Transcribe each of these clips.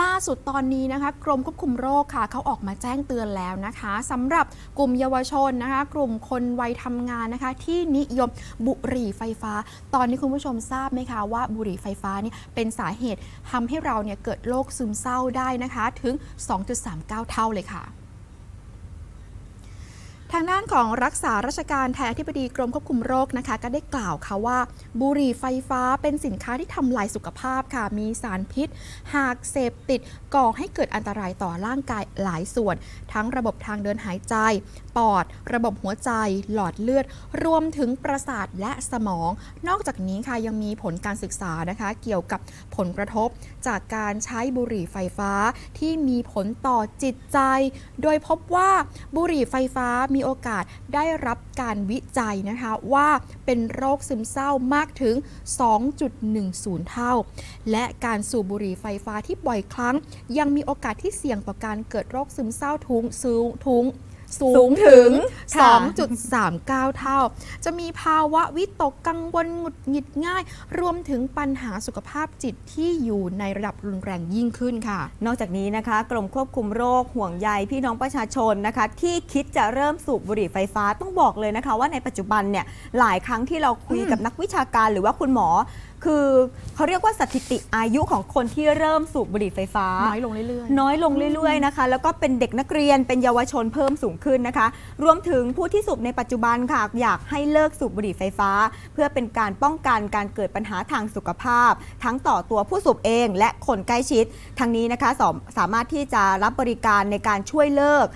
ล่าสุดตอนนี้นะคะกรมควบคุมโรคค่ะเขาออกมาแจ้งเตือนแล้วนะคะสำหรับกลุ่มเยาวชนนะคะ กลุ่มคนวัยทำงานนะคะ ที่นิยมบุหรี่ไฟฟ้า ตอนนี้คุณผู้ชมทราบไหมคะว่าบุหรี่ไฟฟ้านี่เป็นสาเหตุทำให้เราเนี่ยเกิดโรคซึมเศร้าได้นะคะถึง 2.39 เท่าเลยค่ะ ทางด้านของรักษาราชการแทนอธิบดีกรมควบคุมโรคนะคะ ก็ได้กล่าวค่ะว่า บุหรี่ไฟฟ้าเป็นสินค้าที่ทำลายสุขภาพค่ะ มีสารพิษ หากเสพติดก่อให้เกิดอันตรายต่อร่างกายหลายส่วน ทั้งระบบทางเดินหายใจ ปอด ระบบหัวใจ หลอดเลือด รวมถึงประสาทและสมอง นอกจากนี้ค่ะยังมีผลการศึกษานะคะ เกี่ยวกับผลกระทบจากการใช้บุหรี่ไฟฟ้าที่มีผลต่อจิตใจ โดยพบว่าบุหรี่ไฟฟ้ามีีโอกาสได้รับการวิจัยนะคะว่าเป็นโรคซึมเศร้ามากถึง 2.10 เท่า และการสูบบุหรี่ไฟฟ้าที่บ่อยครั้ง ยังมีโอกาสที่เสี่ยงต่อการเกิดโรคซึมเศร้าทุงสูงทุง สูสูงงถึถึงงค่ะ 2.39 เท่า จะมีภาวะวิตกกังวลหงุดหงิดง่าย รวมถึงปัญหาสุขภาพจิตที่อยู่ในระดับรุนแรงยิ่งขึ้นค่ะ นอกจากนี้นะคะ กรมควบคุมโรคห่วงใยพี่น้องประชาชนนะคะ ที่คิดจะเริ่มสูบบุหรี่ไฟฟ้าต้องบอกเลยนะคะ ว่าในปัจจุบันเนี่ยหลายครั้งที่เราคุยอืมกับนักวิชาการหรือว่าคุณหมอ คือเขาเรียกว่าสถิติอายุของคนที่เริ่มสูบบุหรี่ไฟฟ้า น้อยลงเรื่อยๆน้อยลงเรื่อยๆนะคะ แล้วก็เป็นเด็กนักเรียนเป็นเยาวชนเพิ่มสูงขึ้นนะคะ รวมถึงผู้ที่สูบในปัจจุบันค่ะอยากให้เลิกสูบบุหรี่ไฟฟ้า เพื่อเป็นการป้องกันการเกิดปัญหาทางสุขภาพ ทั้งต่อตัวผู้สูบเอง และคนใกล้ชิดทางนี้นะคะสสามารถที่จะรับบริการในการช่วยเลิก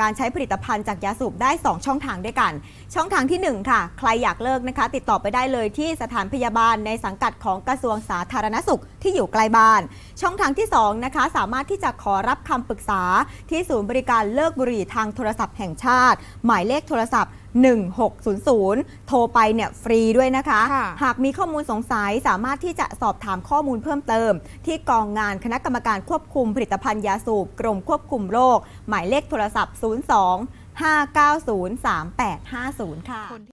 การใช้ผลิตภัณฑ์จากยาสูบได้ 2 ช่องทางด้วยกัน ช่องทางที่ 1 ค่ะ ใครอยากเลิกนะคะ ติดต่อไปได้เลยที่สถานพยาบาลในสังกัดของกระทรวงสาธารณสุขที่อยู่ใกล้บ้าน ช่องทางที่2นะคะสามารถที่จะขอรับคำปรึกษาที่ศูนย์บริการเลิกบุหรี่ทางโทรศัพท์แห่งชาติ หมายเลขโทรศัพท์ 1600 โทรไปเนี่ยฟรีด้วยนะคะค่ะหากมีข้อมูลสงสัยสามารถที่จะสอบถามข้อมูลเพิ่มเติม ที่กองงานคณะกรรมการควบคุมผลิตภัณฑ์ยาสูบกรมควบคุมโรค หมายเลขโทรศัพท์ 02 590 3850 ค่ะ